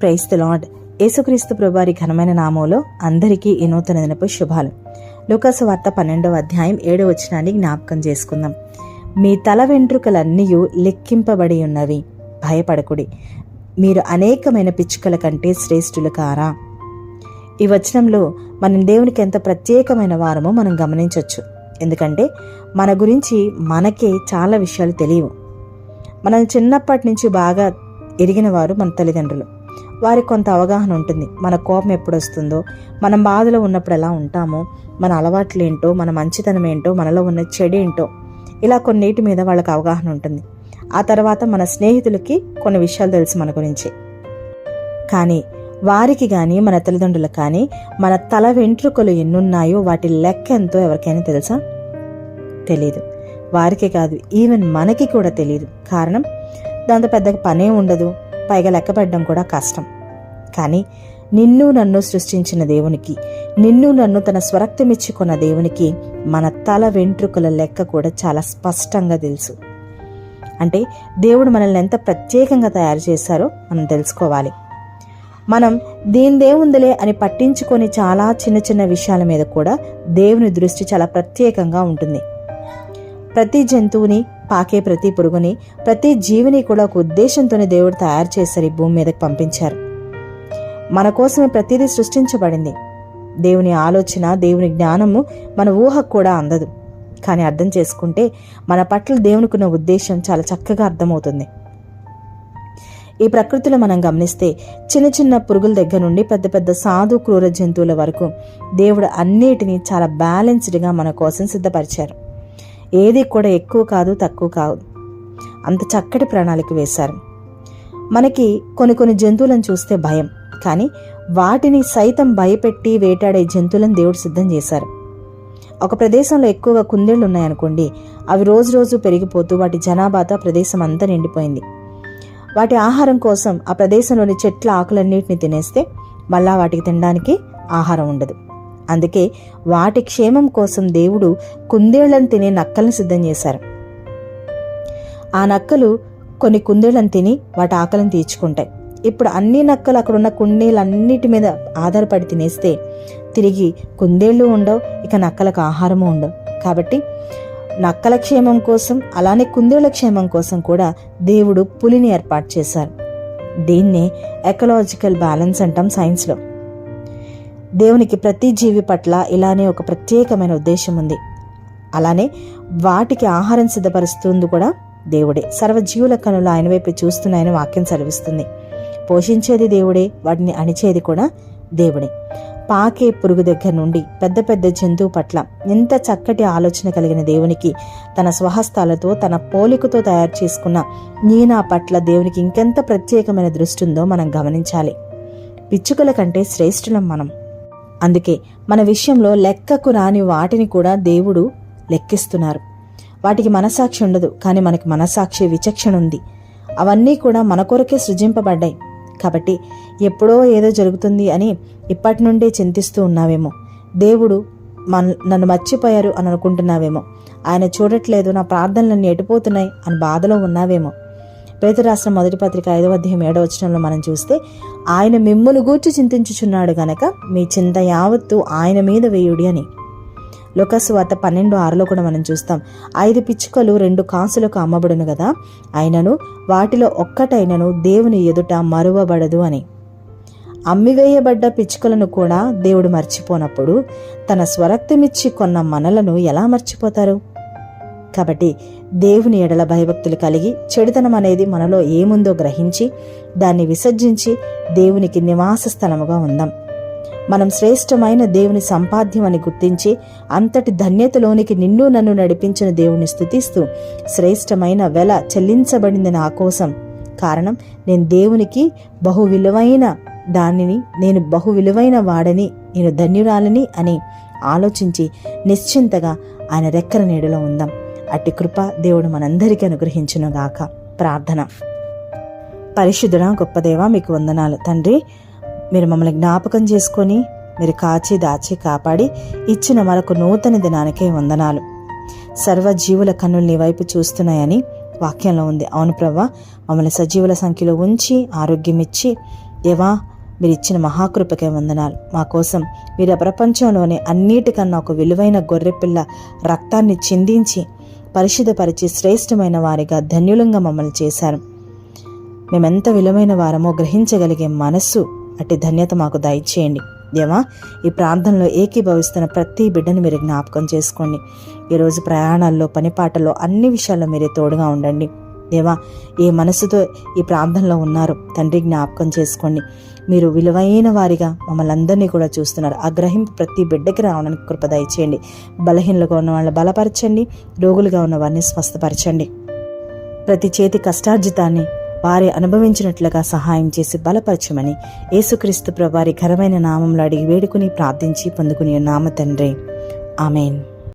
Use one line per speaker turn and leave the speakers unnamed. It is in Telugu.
ప్రైస్ ద లార్డ్ యేసుక్రీస్తు ప్రభువారి ఘనమైన నామంలో అందరికీ ఈ నూతన దినపు శుభాలు. లూకాసు వార్త పన్నెండవ అధ్యాయం ఏడో వచనాన్ని జ్ఞాపకం చేసుకుందాం. మీ తల వెంట్రుకలన్నీ లెక్కింపబడి ఉన్నవి. భయపడకుడి. మీరు అనేకమైన పిచ్చుకల కంటే శ్రేష్ఠులు కారా? ఈ వచనంలో మనం దేవునికి ఎంత ప్రత్యేకమైన వారమో మనం గమనించవచ్చు ఎందుకంటే మన గురించి మనకే చాలా విషయాలు తెలియవు. మనం చిన్నప్పటి నుంచి బాగా ఎరిగిన వారు మన తల్లిదండ్రులు. వారికి కొంత అవగాహన ఉంటుంది. మన కోపం ఎప్పుడు వస్తుందో మనం బాధలో ఉన్నప్పుడు ఎలా ఉంటామో మన అలవాట్లు ఏంటో మన మంచితనం ఏంటో మనలో ఉన్న చెడేంటో ఏంటో ఇలా కొన్నిటి మీద వాళ్ళకి అవగాహన ఉంటుంది. ఆ తర్వాత మన స్నేహితులకి కొన్ని విషయాలు తెలుసు మన గురించి. కానీ వారికి కానీ మన తల్లిదండ్రులకు కానీ మన తల వెంట్రుకలు ఎన్నున్నాయో వాటి లెక్క ఎంతో ఎవరికైనా తెలుసా? తెలీదు. వారికి కాదు ఈవెన్ మనకి కూడా తెలియదు కారణం దాంతో పెద్దగా పనే ఉండదు. పైగా లెక్కపెట్టడం కూడా కష్టం. కానీ నిన్ను నన్ను సృష్టించిన దేవునికి నిన్ను నన్ను తన స్వరక్తి కొన్న దేవునికి మన తల వెంట్రుకల లెక్క కూడా చాలా స్పష్టంగా తెలుసు. అంటే దేవుడు మనల్ని ఎంత ప్రత్యేకంగా తయారు చేశారో మనం తెలుసుకోవాలి. మనం దీని దేవుందిలే అని పట్టించుకొని చాలా చిన్న చిన్న విషయాల మీద కూడా దేవుని దృష్టి చాలా ప్రత్యేకంగా ఉంటుంది. ప్రతి జంతువుని పాకే ప్రతి పురుగుని ప్రతి జీవిని కూడా ఒక ఉద్దేశంతోనే దేవుడు తయారు చేశారు ఈ భూమి మీదకి పంపించారు. మన కోసమే ప్రతిదీ సృష్టించబడింది. దేవుని ఆలోచన దేవుని జ్ఞానము మన ఊహకు కూడా అందదు. కానీ అర్థం చేసుకుంటే మన పట్ల దేవునికున్న ఉద్దేశం చాలా చక్కగా అర్థమవుతుంది. ఈ ప్రకృతిలో మనం గమనిస్తే చిన్న చిన్న పురుగుల దగ్గర నుండి పెద్ద పెద్ద సాధు క్రూర జంతువుల వరకు దేవుడు అన్నిటినీ చాలా బ్యాలెన్స్డ్గా మన కోసం సిద్ధపరిచారు. ఏది కూడా ఎక్కువ కాదు తక్కువ కాదు అంత చక్కటి ప్రణాళిక వేశారు. మనకి కొన్ని కొన్ని జంతువులను చూస్తే భయం. కానీ వాటిని సైతం భయపెట్టి వేటాడే జంతువులను దేవుడు సిద్ధం చేశారు. ఒక ప్రదేశంలో ఎక్కువగా కుందేళ్ళు ఉన్నాయనుకోండి అవి రోజు రోజు పెరిగిపోతూ వాటి జనాభాతో ఆ ప్రదేశం అంతా నిండిపోయింది. వాటి ఆహారం కోసం ఆ ప్రదేశంలోని చెట్ల ఆకులన్నిటిని తినేస్తే మళ్ళా వాటికి తినడానికి ఆహారం ఉండదు. అందుకే వాటి క్షేమం కోసం దేవుడు కుందేళ్ళను తినే నక్కల్ని సిద్ధం చేశారు. ఆ నక్కలు కొన్ని కుందేళ్ళను తిని వాటి ఆకలిని తీర్చుకుంటాయి. ఇప్పుడు అన్ని నక్కలు అక్కడున్న ఉన్న మీద ఆధారపడి తినేస్తే తిరిగి కుందేళ్ళు ఉండవు ఇక నక్కలకు ఆహారము ఉండవు. కాబట్టి నక్కల క్షేమం కోసం అలానే కుందేళ్ళ క్షేమం కోసం కూడా దేవుడు పులిని ఏర్పాటు చేశారు. దీన్నే ఎకలాజికల్ బ్యాలెన్స్ అంటాం సైన్స్లో దేవునికి ప్రతి జీవి పట్ల ఇలానే ఒక ప్రత్యేకమైన ఉద్దేశం ఉంది. అలానే వాటికి ఆహారం సిద్ధపరుస్తుంది కూడా దేవుడే. సర్వజీవుల కనులు ఆయన వైపు చూస్తున్నాయని వాక్యం సెలవిస్తుంది. పోషించేది దేవుడే వాటిని అణిచేది కూడా దేవుడే. పాకే పురుగు దగ్గర నుండి పెద్ద పెద్ద జంతువు పట్ల ఎంత చక్కటి ఆలోచన కలిగిన దేవునికి తన స్వహస్తాలతో తన పోలికతో తయారు చేసుకున్న నీనా పట్ల దేవునికి ఇంకెంత ప్రత్యేకమైన దృష్టి ఉందో మనం గమనించాలి. పిచ్చుకల కంటే శ్రేష్ఠులం మనం. అందుకే మన విషయంలో లెక్కకు రాని వాటిని కూడా దేవుడు లెక్కిస్తున్నారు. వాటికి మనసాక్షి ఉండదు కానీ మనకి మనసాక్షి విచక్షణ ఉంది. అవన్నీ కూడా మన కొరకే సృజింపబడ్డాయి. కాబట్టి ఎప్పుడో ఏదో జరుగుతుంది అని ఇప్పటి నుండే చింతిస్తూ ఉన్నావేమో. దేవుడు మన నన్ను మర్చిపోయారు అని అనుకుంటున్నావేమో. ఆయన చూడట్లేదు నా ప్రార్థనలన్నీ ఎటుపోతున్నాయి అని బాధలో ఉన్నావేమో. పేదరాష్ట్రం మొదటి పత్రిక ఐదవ అధ్యాయం ఏడవ వచనంలో మనం చూస్తే ఆయన మిమ్మును గూర్చి చింతించుచున్నాడు గనక మీ చింత యావత్తు ఆయన మీద వేయుడి అని. లొకస్ వార్త పన్నెండు ఆరులో కూడా మనం చూస్తాం. ఐదు పిచ్చుకలు రెండు కాసులకు అమ్మబడును కదా అయినను వాటిలో ఒక్కటైనను దేవుని ఎదుట మరువబడదు అని. అమ్మివేయబడ్డ పిచ్చుకలను కూడా దేవుడు మర్చిపోనప్పుడు తన స్వరక్తమిచ్చి కొన్న మనలను ఎలా మర్చిపోతారు? కాబట్టి దేవుని ఎడల భయభక్తులు కలిగి చెడుతనం అనేది మనలో ఏముందో గ్రహించి దాన్ని విసర్జించి దేవునికి నివాస స్థలముగా ఉందాం. మనం శ్రేష్టమైన దేవుని సంపాద్యం అని గుర్తించి అంతటి ధన్యతలోనికి నిన్ను నన్ను నడిపించిన దేవుని స్థుతిస్తూ శ్రేష్టమైన వెల చెల్లించబడింది నా కోసం. కారణం నేను దేవునికి బహు విలువైన దానిని నేను బహు విలువైన వాడని నేను ధన్యురాలని అని ఆలోచించి నిశ్చింతగా ఆయన రెక్కల నీడలో ఉందాం. అట్టి కృప దేవుడు మనందరికీ అనుగ్రహించునుగాక ప్రార్థన. పరిశుద్ధుడ గొప్ప దేవ మీకు వందనాలు. తండ్రి మీరు మమ్మల్ని జ్ఞాపకం చేసుకొని మీరు కాచి దాచి కాపాడి ఇచ్చిన మరొక నూతన దినానికే వందనాలు. సర్వజీవుల కన్నులు నీ వైపు చూస్తున్నాయని వాక్యంలో ఉంది. అవును ప్రవ్వ మమ్మల్ని సజీవుల సంఖ్యలో ఉంచి ఆరోగ్యం ఇచ్చి దేవా మీరు ఇచ్చిన మహాకృపకే వందనాలు. మా కోసం మీరు ప్రపంచంలోనే అన్నిటికన్నా ఒక విలువైన గొర్రెపిల్ల రక్తాన్ని చిందించి పరిశుద్ధపరిచి శ్రేష్టమైన వారిగా ధన్యులంగా మమ్మల్ని చేశారు. మేమెంత విలువైన వారమో గ్రహించగలిగే మనస్సు అట్టి ధన్యత మాకు దయచేయండి. దేవా ఈ ప్రాంతంలో ఏకీభవిస్తున్న ప్రతి బిడ్డను మీరు జ్ఞాపకం చేసుకోండి. ఈరోజు ప్రయాణాల్లో పనిపాటల్లో అన్ని విషయాల్లో మీరే తోడుగా ఉండండి. దేవా ఏ మనసుతో ఈ ప్రాంతంలో ఉన్నారు. తండ్రి జ్ఞాపకం చేసుకోండి. మీరు విలువైన వారిగా మమ్మల్ని అందరినీ కూడా చూస్తున్నారు. ఆ గ్రహింపు ప్రతి బిడ్డకి రావడానికి కృప దయచేయండి. బలహీనలుగా ఉన్న వాళ్ళని బలపరచండి. రోగులుగా ఉన్న వారిని స్వస్థపరచండి. ప్రతి చేతి కష్టార్జితాన్ని వారి అనుభవించినట్లుగా సహాయం చేసి బలపరచమని యేసుక్రీస్తు ప్రభారి ఘనమైన నామంలో అడిగి వేడుకుని ప్రార్థించి పొందుకుని నామ తండ్రి. ఆమెన్.